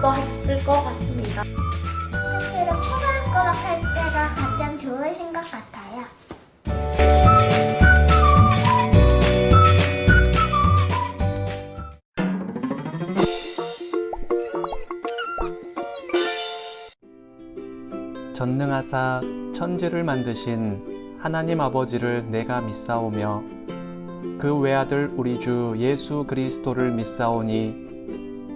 기뻐했을 것 같습니다. 학교를 초등학교할 때가 가장 좋으신 것 같아요. 전능하사 천지를 만드신 하나님 아버지를 내가 믿사오며 그 외아들 우리 주 예수 그리스도를 믿사오니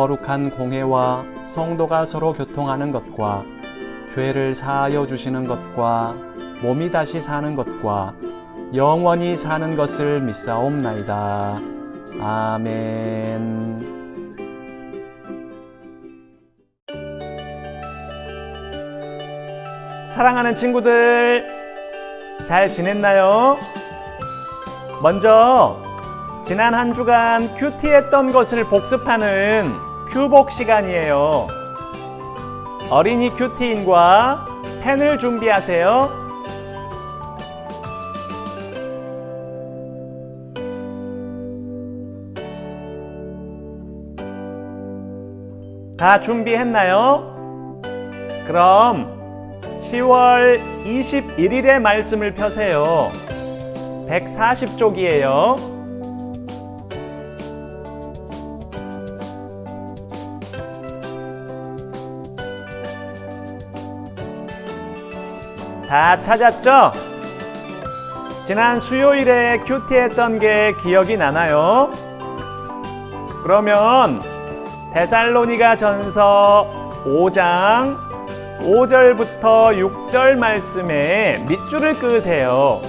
거룩한 공회와 성도가 서로 교통하는 것과 죄를 사하여 주시는 것과 몸이 다시 사는 것과 영원히 사는 것을 믿사옵나이다 아멘. 사랑하는 친구들, 잘 지냈나요? 먼저, 지난 한 주간 큐티했던 것을 복습하는 큐복 시간이에요. 어린이 큐티인과 펜을 준비하세요. 다 준비했나요? 그럼 10월 21일의 말씀을 펴세요. 140쪽이에요. 다 찾았죠? 지난 수요일에 큐티했던 게 기억이 나나요? 그러면 데살로니가 전서 5장 5절부터 6절 말씀에 밑줄을 그으세요.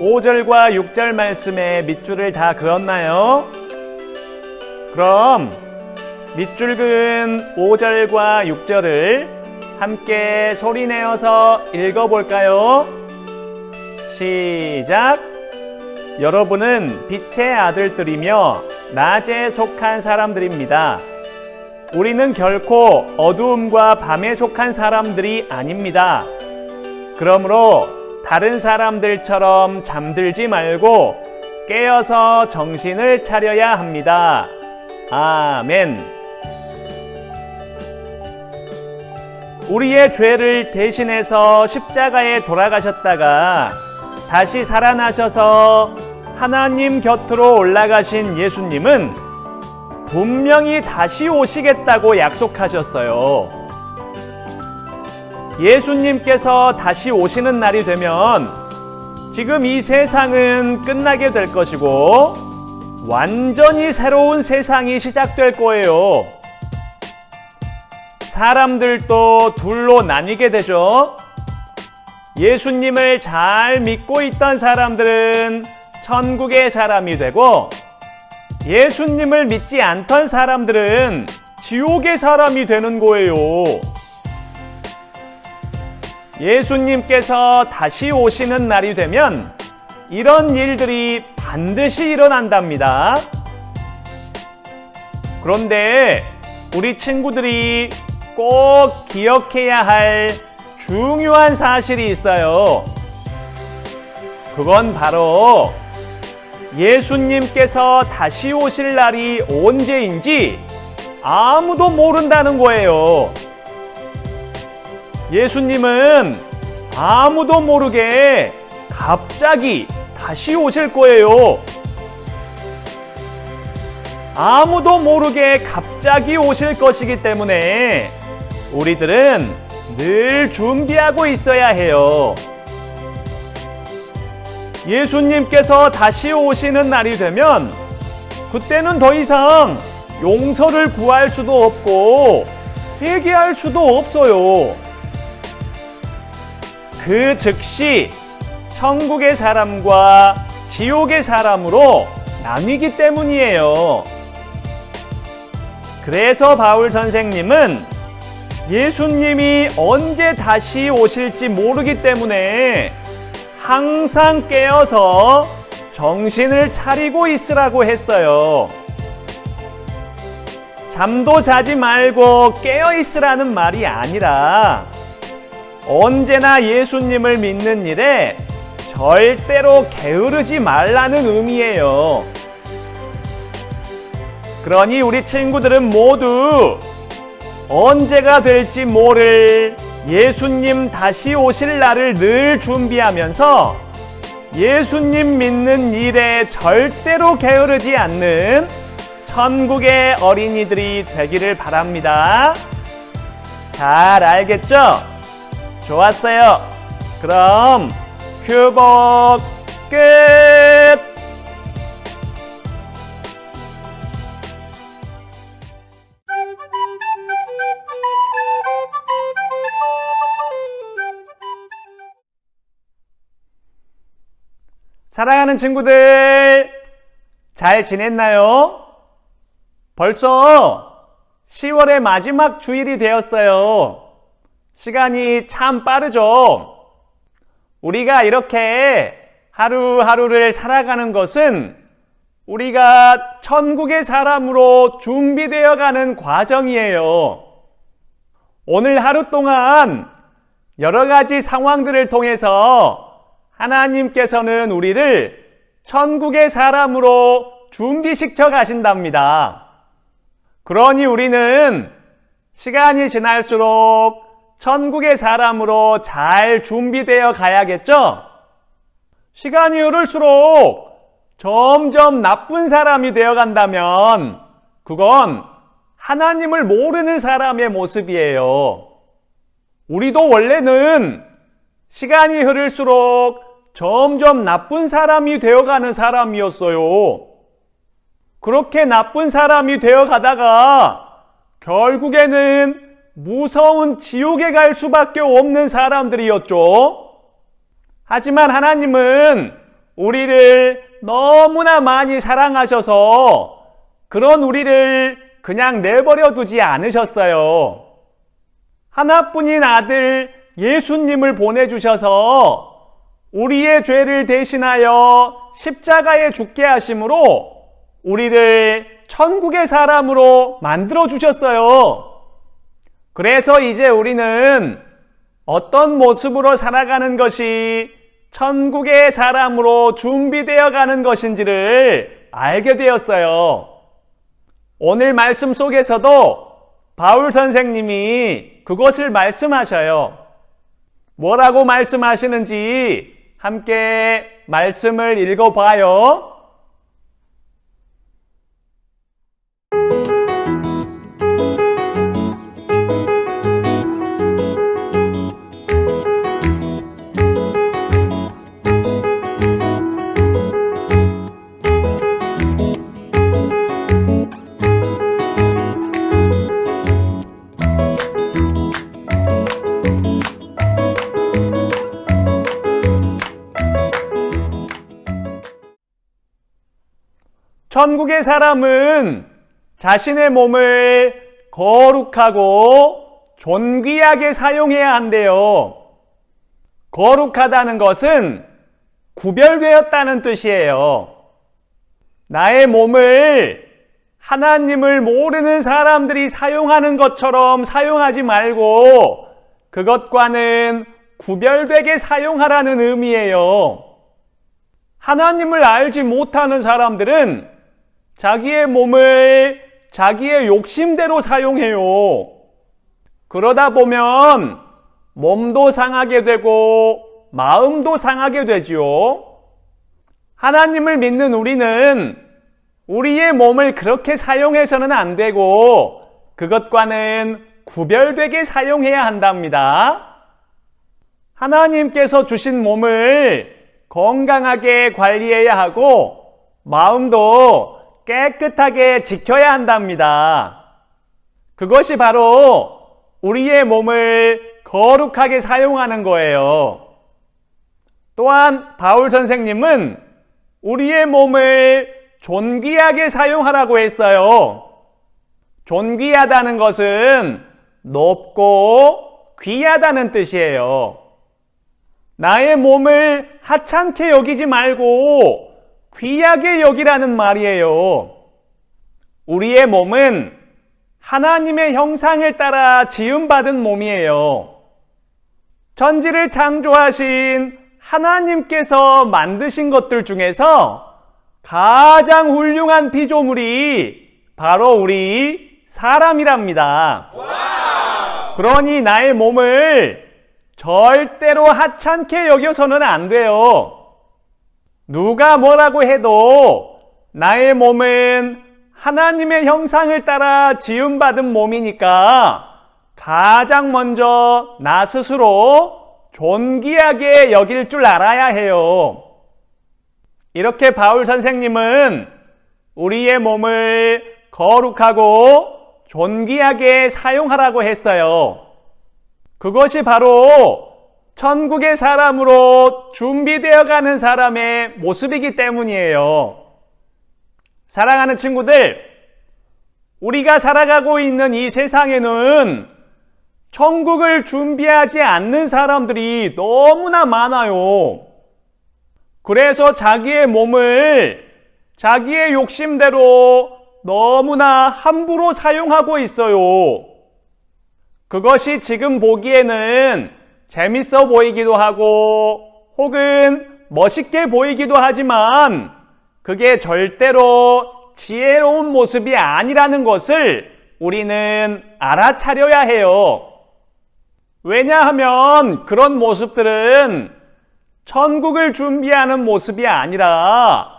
오절과 6절 말씀에 밑줄을 다 그었나요? 그럼 밑줄 그은 5절과 6절을 함께 소리 내어서 읽어볼까요? 시작! 여러분은 빛의 아들들이며 낮에 속한 사람들입니다. 우리는 결코 어두움과 밤에 속한 사람들이 아닙니다. 그러므로 다른 사람들처럼 잠들지 말고 깨어서 정신을 차려야 합니다. 아멘. 우리의 죄를 대신해서 십자가에 돌아가셨다가 다시 살아나셔서 하나님 곁으로 올라가신 예수님은 분명히 다시 오시겠다고 약속하셨어요. 예수님께서 다시 오시는 날이 되면 지금 이 세상은 끝나게 될 것이고 완전히 새로운 세상이 시작될 거예요. 사람들도 둘로 나뉘게 되죠. 예수님을 잘 믿고 있던 사람들은 천국의 사람이 되고 예수님을 믿지 않던 사람들은 지옥의 사람이 되는 거예요. 예수님께서 다시 오시는 날이 되면 이런 일들이 반드시 일어난답니다. 그런데 우리 친구들이 꼭 기억해야 할 중요한 사실이 있어요. 그건 바로 예수님께서 다시 오실 날이 언제인지 아무도 모른다는 거예요. 예수님은 아무도 모르게 갑자기 다시 오실 거예요. 아무도 모르게 갑자기 오실 것이기 때문에 우리들은 늘 준비하고 있어야 해요. 예수님께서 다시 오시는 날이 되면 그때는 더 이상 용서를 구할 수도 없고 회개할 수도 없어요. 그 즉시 천국의 사람과 지옥의 사람으로 나뉘기 때문이에요. 그래서 바울 선생님은 예수님이 언제 다시 오실지 모르기 때문에 항상 깨어서 정신을 차리고 있으라고 했어요. 잠도 자지 말고 깨어 있으라는 말이 아니라 언제나 예수님을 믿는 일에 절대로 게으르지 말라는 의미예요. 그러니 우리 친구들은 모두 언제가 될지 모를 예수님 다시 오실 날을 늘 준비하면서 예수님 믿는 일에 절대로 게으르지 않는 천국의 어린이들이 되기를 바랍니다. 잘 알겠죠? 좋았어요. 그럼 큐복 끝! 사랑하는 친구들, 잘 지냈나요? 벌써 10월의 마지막 주일이 되었어요. 시간이 참 빠르죠? 우리가 이렇게 하루하루를 살아가는 것은 우리가 천국의 사람으로 준비되어 가는 과정이에요. 오늘 하루 동안 여러 가지 상황들을 통해서 하나님께서는 우리를 천국의 사람으로 준비시켜 가신답니다. 그러니 우리는 시간이 지날수록 천국의 사람으로 잘 준비되어 가야겠죠? 시간이 흐를수록 점점 나쁜 사람이 되어 간다면 그건 하나님을 모르는 사람의 모습이에요. 우리도 원래는 시간이 흐를수록 점점 나쁜 사람이 되어가는 사람이었어요. 그렇게 나쁜 사람이 되어 가다가 결국에는 무서운 지옥에 갈 수밖에 없는 사람들이었죠. 하지만 하나님은 우리를 너무나 많이 사랑하셔서 그런 우리를 그냥 내버려 두지 않으셨어요. 하나뿐인 아들 예수님을 보내주셔서 우리의 죄를 대신하여 십자가에 죽게 하심으로 우리를 천국의 사람으로 만들어 주셨어요. 그래서 이제 우리는 어떤 모습으로 살아가는 것이 천국의 사람으로 준비되어 가는 것인지를 알게 되었어요. 오늘 말씀 속에서도 바울 선생님이 그것을 말씀하셔요. 뭐라고 말씀하시는지 함께 말씀을 읽어봐요. 천국의 사람은 자신의 몸을 거룩하고 존귀하게 사용해야 한대요. 거룩하다는 것은 구별되었다는 뜻이에요. 나의 몸을 하나님을 모르는 사람들이 사용하는 것처럼 사용하지 말고 그것과는 구별되게 사용하라는 의미예요. 하나님을 알지 못하는 사람들은 자기의 몸을 자기의 욕심대로 사용해요. 그러다 보면 몸도 상하게 되고 마음도 상하게 되지요. 하나님을 믿는 우리는 우리의 몸을 그렇게 사용해서는 안 되고 그것과는 구별되게 사용해야 한답니다. 하나님께서 주신 몸을 건강하게 관리해야 하고 마음도 깨끗하게 지켜야 한답니다. 그것이 바로 우리의 몸을 거룩하게 사용하는 거예요. 또한 바울 선생님은 우리의 몸을 존귀하게 사용하라고 했어요. 존귀하다는 것은 높고 귀하다는 뜻이에요. 나의 몸을 하찮게 여기지 말고 귀하게 여기라는 말이에요. 우리의 몸은 하나님의 형상을 따라 지음받은 몸이에요. 전지를 창조하신 하나님께서 만드신 것들 중에서 가장 훌륭한 피조물이 바로 우리 사람이랍니다. 그러니 나의 몸을 절대로 하찮게 여겨서는 안 돼요. 누가 뭐라고 해도 나의 몸은 하나님의 형상을 따라 지음받은 몸이니까 가장 먼저 나 스스로 존귀하게 여길 줄 알아야 해요. 이렇게 바울 선생님은 우리의 몸을 거룩하고 존귀하게 사용하라고 했어요. 그것이 바로 천국의 사람으로 준비되어 가는 사람의 모습이기 때문이에요. 사랑하는 친구들, 우리가 살아가고 있는 이 세상에는 천국을 준비하지 않는 사람들이 너무나 많아요. 그래서 자기의 몸을 자기의 욕심대로 너무나 함부로 사용하고 있어요. 그것이 지금 보기에는 재밌어 보이기도 하고 혹은 멋있게 보이기도 하지만 그게 절대로 지혜로운 모습이 아니라는 것을 우리는 알아차려야 해요. 왜냐하면 그런 모습들은 천국을 준비하는 모습이 아니라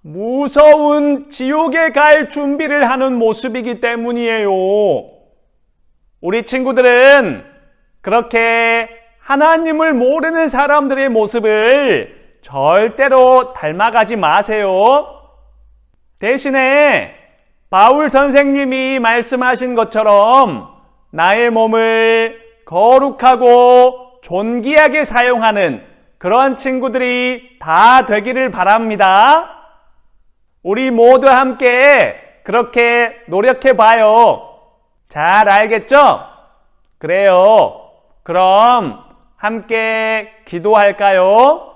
무서운 지옥에 갈 준비를 하는 모습이기 때문이에요. 우리 친구들은 그렇게 하나님을 모르는 사람들의 모습을 절대로 닮아가지 마세요. 대신에 바울 선생님이 말씀하신 것처럼 나의 몸을 거룩하고 존귀하게 사용하는 그런 친구들이 다 되기를 바랍니다. 우리 모두 함께 그렇게 노력해 봐요. 잘 알겠죠? 그래요. 그럼 함께 기도할까요?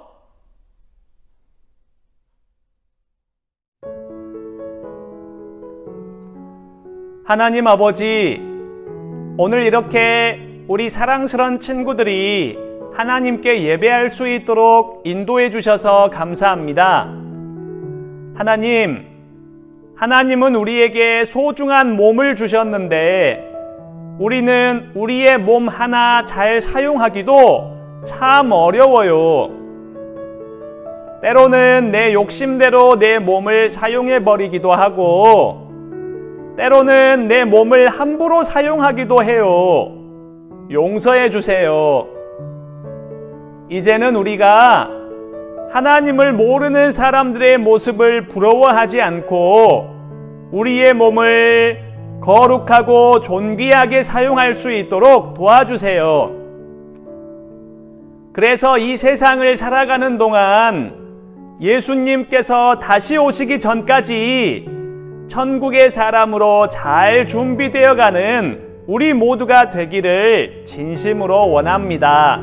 하나님 아버지, 오늘 이렇게 우리 사랑스런 친구들이 하나님께 예배할 수 있도록 인도해 주셔서 감사합니다. 하나님, 하나님은 우리에게 소중한 몸을 주셨는데 우리는 우리의 몸 하나 잘 사용하기도 참 어려워요. 때로는 내 욕심대로 내 몸을 사용해 버리기도 하고 때로는 내 몸을 함부로 사용하기도 해요. 용서해 주세요. 이제는 우리가 하나님을 모르는 사람들의 모습을 부러워하지 않고 우리의 몸을 거룩하고 존귀하게 사용할 수 있도록 도와주세요. 그래서 이 세상을 살아가는 동안 예수님께서 다시 오시기 전까지 천국의 사람으로 잘 준비되어 가는 우리 모두가 되기를 진심으로 원합니다.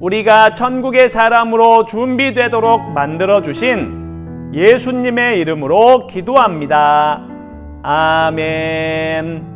우리가 천국의 사람으로 준비되도록 만들어 주신 예수님의 이름으로 기도합니다. 아멘.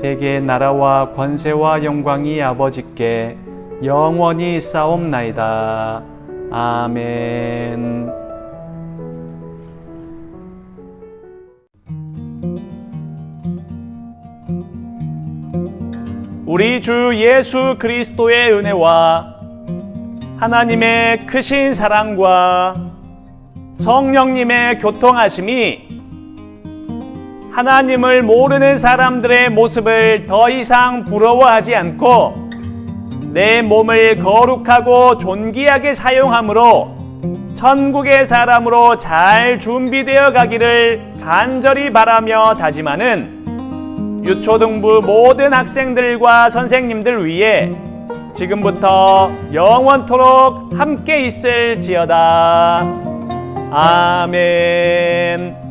대개 나라와 권세와 영광이 아버지께 영원히 싸움나이다. 아멘. 우리 주 예수 그리스도의 은혜와 하나님의 크신 사랑과 성령님의 교통하심이 하나님을 모르는 사람들의 모습을 더 이상 부러워하지 않고 내 몸을 거룩하고 존귀하게 사용함으로 천국의 사람으로 잘 준비되어 가기를 간절히 바라며 다짐하는 유초등부 모든 학생들과 선생님들 위해 지금부터 영원토록 함께 있을지어다. 아멘.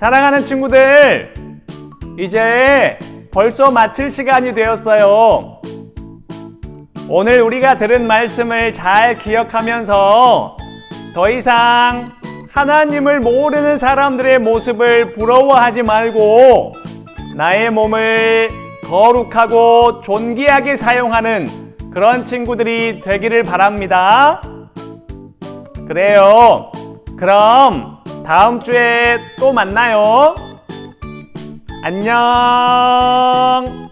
사랑하는 친구들, 이제 벌써 마칠 시간이 되었어요. 오늘 우리가 들은 말씀을 잘 기억하면서 더 이상 하나님을 모르는 사람들의 모습을 부러워하지 말고 나의 몸을 거룩하고 존귀하게 사용하는 그런 친구들이 되기를 바랍니다. 그래요. 그럼 다음 주에 또 만나요. 안녕.